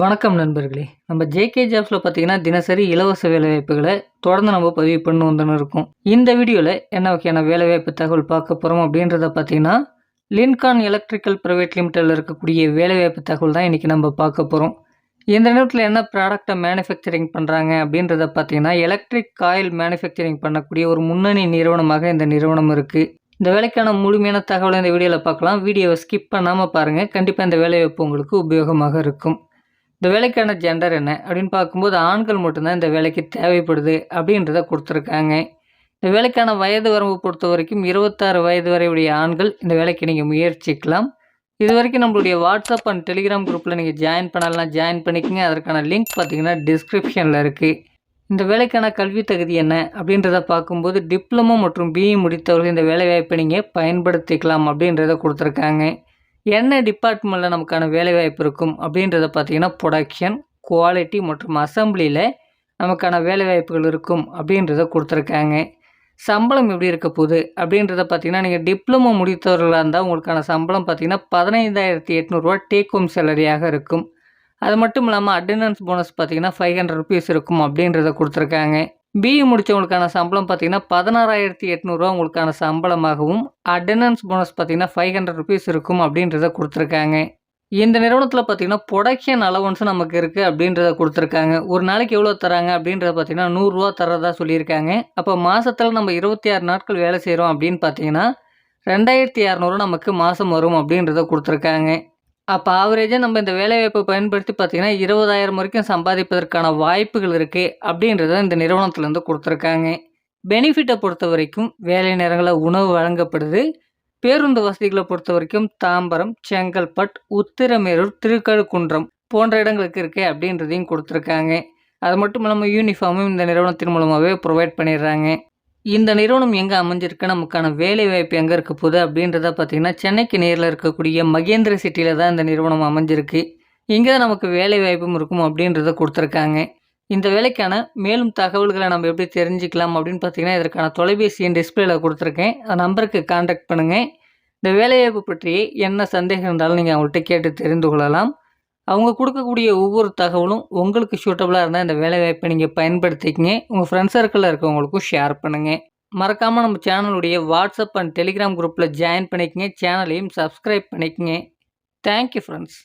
வணக்கம் நண்பர்களே. நம்ம ஜேகே ஜாப்ஸில் பார்த்தீங்கன்னா தினசரி இலவச வேலைவாய்ப்புகளை தொடர்ந்து நம்ம பதிவு பண்ணு வந்துன்னு இருக்கோம். இந்த வீடியோவில் என்ன வகையான வேலைவாய்ப்பு தகவல் பார்க்க போகிறோம் அப்படின்றத பார்த்தீங்கன்னா லின்கான் எலக்ட்ரிக்கல் ப்ரைவேட் லிமிட்டடில் இருக்கக்கூடிய வேலைவாய்ப்பு தகவல் தான் இன்றைக்கி நம்ம பார்க்க போகிறோம் இந்த நேரத்தில் என்ன ப்ராடக்டை மேனுஃபேக்சரிங் பண்ணுறாங்க அப்படின்றத பார்த்தீங்கன்னா எலக்ட்ரிக் காயில் மேனுஃபேக்சரிங் பண்ணக்கூடிய ஒரு முன்னணி நிறுவனமாக இந்த நிறுவனம் இருக்குது இந்த வேலைக்கான முழுமையான தகவலை இந்த வீடியோவில் பார்க்கலாம். வீடியோவை ஸ்கிப் பண்ணாமல் பாருங்கள் கண்டிப்பாக இந்த வேலைவாய்ப்பு உங்களுக்கு உபயோகமாக இருக்கும். இந்த வேலைக்கான ஜெண்டர் என்ன அப்படின்னு பார்க்கும்போது ஆண்கள் மட்டும்தான் இந்த வேலைக்கு தேவைப்படுது அப்படின்றத கொடுத்துருக்காங்க. இந்த வேலைக்கான வயது வரம்பு பொறுத்த வரைக்கும் இருபத்தாறு வயது வரை உடைய ஆண்கள் இந்த வேலைக்கு நீங்கள் முயற்சிக்கலாம். இது வரைக்கும் நம்மளுடைய வாட்ஸ்அப் அண்ட் டெலிகிராம் குரூப்பில் நீங்கள் ஜாயின் பண்ணலாம் ஜாயின் பண்ணிக்கங்க. அதற்கான லிங்க் பார்த்தீங்கன்னா டிஸ்கிரிப்ஷனில் இருக்குது இந்த வேலைக்கான கல்வி தகுதி என்ன அப்படின்றத பார்க்கும்போது டிப்ளமோ மற்றும் பிஇ முடித்தவர்கள் இந்த வேலைவாய்ப்பை நீங்கள் பயன்படுத்திக்கலாம் அப்படின்றத கொடுத்துருக்காங்க. என்ன டிபார்ட்மெண்ட்டில் நமக்கான வேலைவாய்ப்பு இருக்கும் அப்படின்றத பார்த்தீங்கன்னா ப்ரொடக்ஷன் குவாலிட்டி மற்றும் அசம்பிளியில் நமக்கான வேலைவாய்ப்புகள் இருக்கும் அப்படின்றத கொடுத்துருக்காங்க. சம்பளம் எப்படி இருக்க போகுது அப்படின்றத பார்த்தீங்கன்னா நீங்கள் டிப்ளமோ முடித்தவர்களாக இருந்தால் உங்களுக்கான சம்பளம் பார்த்தீங்கன்னா பதினைந்தாயிரத்தி எட்நூறுரூவா டேக் ஹோம் சேலரியாக இருக்கும். அது மட்டும் இல்லாமல் அட்டண்டன்ஸ் போனஸ் பார்த்தீங்கன்னா ஃபைவ் ஹண்ட்ரட் ருபீஸ் இருக்கும் அப்படின்றத கொடுத்துருக்காங்க. பிஇ முடித்தவங்களுக்கான சம்பளம் பார்த்தீங்கன்னா பதினாறாயிரத்தி எட்நூறுரூவா உங்களுக்கான சம்பளமாகவும் அட்டண்டன்ஸ் போனஸ் பார்த்தீங்கன்னா ஃபைவ் ஹண்ட்ரட் ருபீஸ் இருக்கும் அப்படின்றத கொடுத்துருக்காங்க. இந்த நிறுவனத்தில் பார்த்தீங்கன்னா ப்ரொடக்ஷன் அலவன்ஸும் நமக்கு இருக்குது அப்படின்றத கொடுத்துருக்காங்க. ஒரு நாளைக்கு எவ்வளோ தராங்க அப்படின்றத பார்த்தீங்கன்னா நூறுரூவா தரதா சொல்லியிருக்காங்க. அப்போ மாதத்தில் நம்ம இருபத்தி ஆறு நாட்கள் வேலை செய்கிறோம் அப்படின்னு பார்த்தீங்கன்னா ரெண்டாயிரத்தி இரநூறு நமக்கு மாதம் வரும் அப்படின்றத கொடுத்துருக்காங்க. அப்போ ஆவரேஜாக நம்ம இந்த வேலைவாய்ப்பை பயன்படுத்தி பார்த்திங்கன்னா இருபதாயிரம் வரைக்கும் சம்பாதிப்பதற்கான வாய்ப்புகள் இருக்குது அப்படின்றத இந்த நிறுவனத்துலேருந்து கொடுத்துருக்காங்க. பெனிஃபிட்டை பொறுத்த வரைக்கும் வேலை நேரங்களில் உணவு வழங்கப்படுது. பேருந்து வசதிகளை பொறுத்த வரைக்கும் தாம்பரம் செங்கல்பட் உத்திரமேரூர் திருக்கழுக்குன்றம் போன்ற இடங்களுக்கு இருக்குது அப்படின்றதையும் கொடுத்துருக்காங்க. அது மட்டும் இல்லாமல் யூனிஃபார்மும் இந்த நிறுவனத்தின் மூலமாகவே ப்ரொவைட் பண்ணிடுறாங்க. இந்த நிறுவனம் எங்கே அமைஞ்சிருக்கு? நமக்கான வேலை வாய்ப்பு எங்கே இருக்க போகுது? அப்படின்றத பார்த்திங்கன்னா சென்னைக்கு நேரில் இருக்கக்கூடிய மகேந்திர சிட்டியில் தான் இந்த நிறுவனம் அமைஞ்சிருக்கு. இங்கே தான் நமக்கு வேலை வாய்ப்பும் இருக்கும் அப்படின்றத கொடுத்துருக்காங்க. இந்த வேலைக்கான மேலும் தகவல்களை நம்ம எப்படி தெரிஞ்சுக்கலாம் அப்படின்னு பார்த்தீங்கன்னா இதற்கான தொலைபேசி என் டிஸ்பிளேல கொடுத்துருக்கேன். அந்த நம்பருக்கு காண்டாக்ட் பண்ணுங்கள் இந்த வேலைவாய்ப்பு பற்றி என்ன சந்தேகம் இருந்தாலும் நீங்கள் அவங்கள்ட்ட கேட்டு தெரிந்து கொள்ளலாம். அவங்க கொடுக்கக்கூடிய ஒவ்வொரு தகவலும் உங்களுக்கு சூட்டபுளாக இருந்தால் இந்த வேலைவாய்ப்பை நீங்கள் பயன்படுத்திக்கங்க. உங்கள் ஃப்ரெண்ட்ஸ் சர்க்கிளில் இருக்கவங்களுக்கும் ஷேர் பண்ணுங்கள் மறக்காமல் நம்ம சேனலுடைய வாட்ஸ்அப் அண்ட் டெலிகிராம் குரூப்பில் ஜாயின் பண்ணிக்கங்க. சேனலையும் சப்ஸ்கிரைப் பண்ணிக்கங்க. Thank you friends